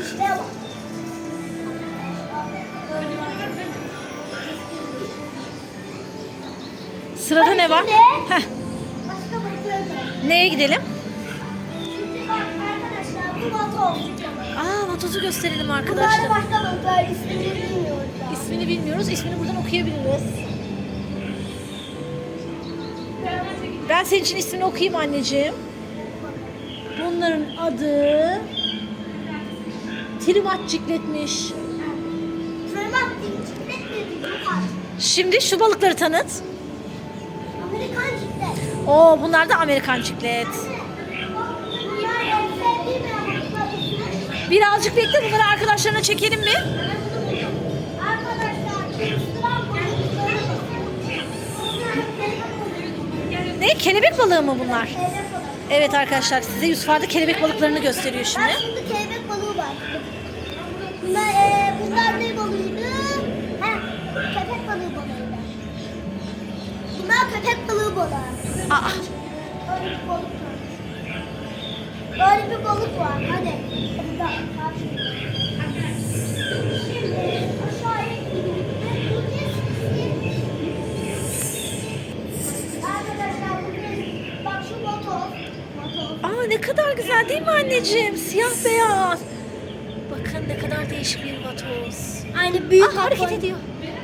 İşte bak. Sırada ne var? Heh, Başka neye gidelim? Aa vatozu gösterelim Bunlar da arkadaşlar. başka ismini bilmiyoruz. daha. İsmini bilmiyoruz. İsmini buradan okuyabiliriz. Ben senin için ismini okuyayım anneciğim. Bunların adı Trimat cikletmiş. Kaç? Şimdi şu balıkları tanıt. Amerikan ciklet. Oo bunlar da Amerikan ciklet. Birazcık bekle bunları arkadaşlarına çekelim mi? Ne? Kelebek balığı mı bunlar? Evet arkadaşlar size Yusuf Arda kelebek balıklarını gösteriyor şimdi. Şimdi kelebek balığı var. Bunlar, e, bunlar ne balığıydı? He, köpek balığı balığıydı. Bunlar köpek balığı balığı. Aa, Böyle bir balık var. Böyle bir balık var. Ne kadar güzel değil mi anneciğim? Siyah beyaz. Bakın ne kadar değişik bir vatoz. Aynı büyük Aa, hareket akvaryum- ediyor.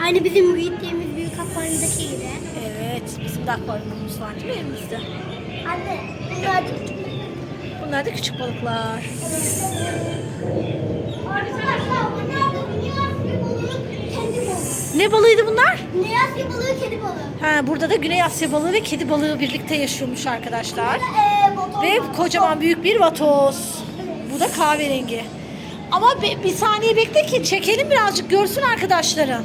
Aynı bizim büyüttüğümüz büyük akvaryumdaki gibi. Evet bizim de akvaryumumuz var değil mi evimizde? Anne bunlar da küçük. Bunlar da küçük balıklar. Bunlar da kedi balığı. Ne balığıydı bunlar? Güney Asya balığı, kedi balığı. Ha, burada da Güney Asya balığı ve kedi balığı birlikte yaşıyormuş arkadaşlar. Ee, motor Ve kocaman büyük bir vatoz. Bu da kahverengi. Ama be- bir saniye bekle ki çekelim birazcık görsün arkadaşların.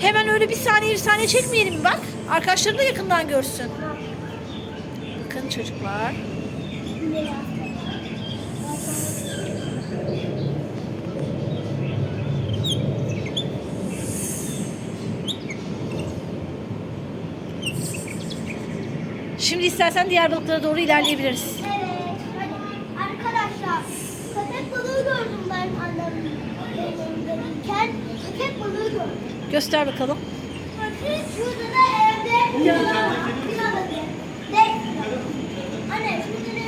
Hemen öyle bir saniye bir saniye çekmeyelim bak. Arkadaşları da yakından görsün. Bakın çocuklar. Şimdi istersen diğer balıklara doğru ilerleyebiliriz. Evet, hadi. Arkadaşlar, köpek balığı gördüm ben annemin. Köpek balığı gördüm. Göster bakalım. Bakın şurada da evde. Dev pirana. Anne şurada?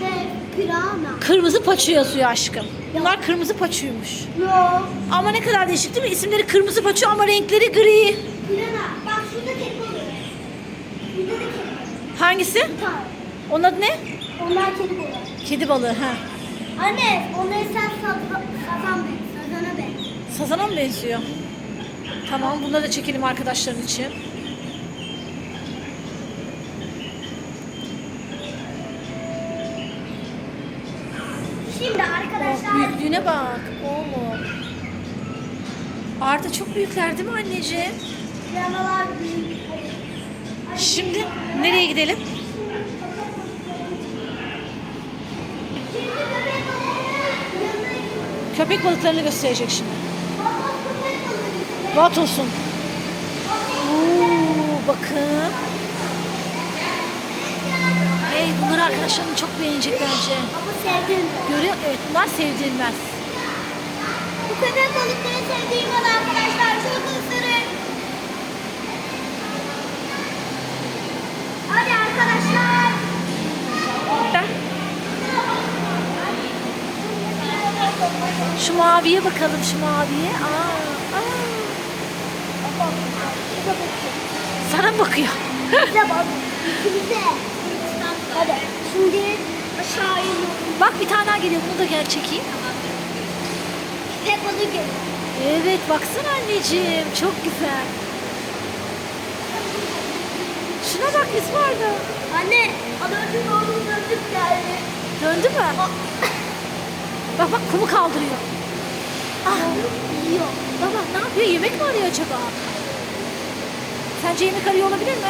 Dev pirana. Kırmızı paço yazıyor aşkım. Bunlar kırmızı paçoymuş. Yok. Ama ne kadar değişik değil mi? İsimleri kırmızı paço ama renkleri gri. Pirana. Bak şurada kedi balığı. Burada da kedi balığı. Hangisi? Onun adı ne? Onlar kedi balığı. Kedi balığı. Ha. Anne, onları sen sazan. Sazana be. Sazana mı benziyor? Tamam bunları da çekelim arkadaşların için. Şimdi Oh, arkadaşlar büyüklüğüne bak. Oğlum. Arda çok büyükler değil mi anneciğim? piranalar büyük. Şimdi nereye gidelim? Köpek balıklarını gösterecek şimdi. Balığı. Vatos'un. Oo, bakın. Hey bunları arkadaşlarım çok beğenecek bence. Ama sevdim. Görüyor Evet bunlar sevdirilmez. Bu köpek balıkları sevdiğim arkadaşlar. Çok ısırır. Hadi arkadaşlar. Ben şu maviye bakalım şu maviye. Aa, aa. Sana mı bakıyor? Bize bak. İkimize. Hadi. Şimdi aşağı iniyorum. Bak bir tane daha geliyor. Bunu da gel çekeyim. Balığı geliyor. Evet baksana anneciğim. Çok güzel. Şuna bak biz vardı. Anne, önce oğlum döndük geldi. Döndü mü? Bak bak kumu kaldırıyor. Ah yiyor. Baba ne yapıyor? Yemek mi arıyor acaba? Sence yemek arıyor olabilir mi?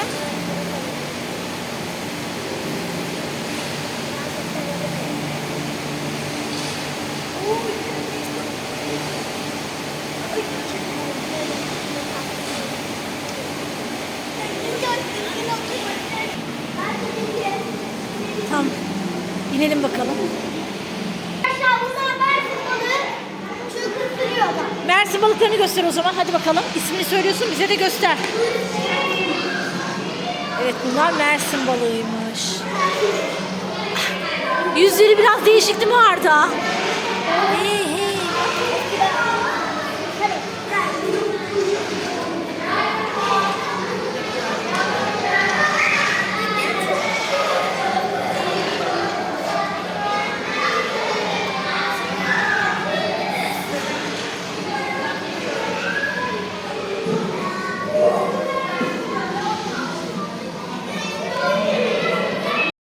Tamam. İnelim bakalım. Mersin balıklarını göster o zaman. Hadi bakalım. İsmini söylüyorsun bize de göster. Evet bunlar Mersin balığıymış. Yüzleri biraz değişik değil mi Arda? Hey